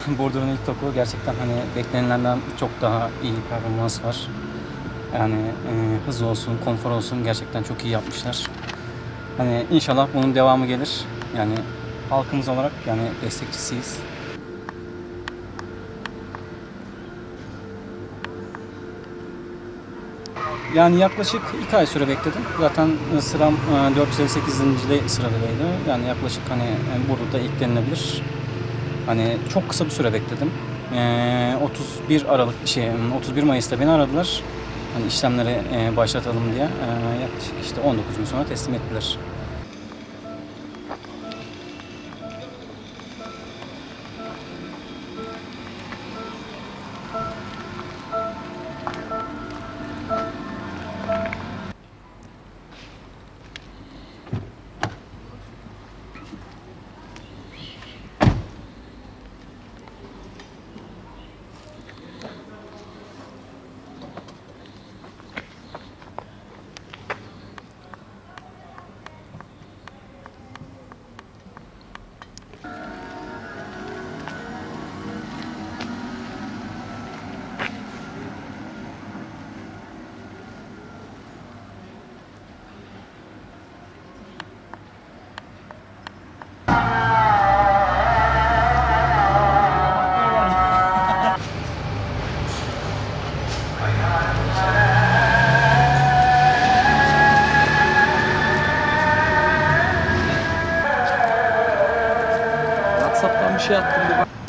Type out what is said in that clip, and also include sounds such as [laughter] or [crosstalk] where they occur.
[laughs] Burdur'un ilk toku gerçekten hani beklenilenden çok daha iyi performans var. Yani e, hız olsun, konfor olsun gerçekten çok iyi yapmışlar. Hani inşallah bunun devamı gelir. Yani halkımız olarak yani destekçisiyiz. Yani yaklaşık 2 ay süre bekledim. Zaten sıram e, 458. sıradaydı. Yani yaklaşık hani e, burada da ilk denilebilir. Hani çok kısa bir süre bekledim. E, 31 Aralık şey 31 Mayıs'ta beni aradılar. Hani işlemleri e, başlatalım diye. E, yaklaşık işte 19 gün sonra teslim ettiler. Şey attım bir bak.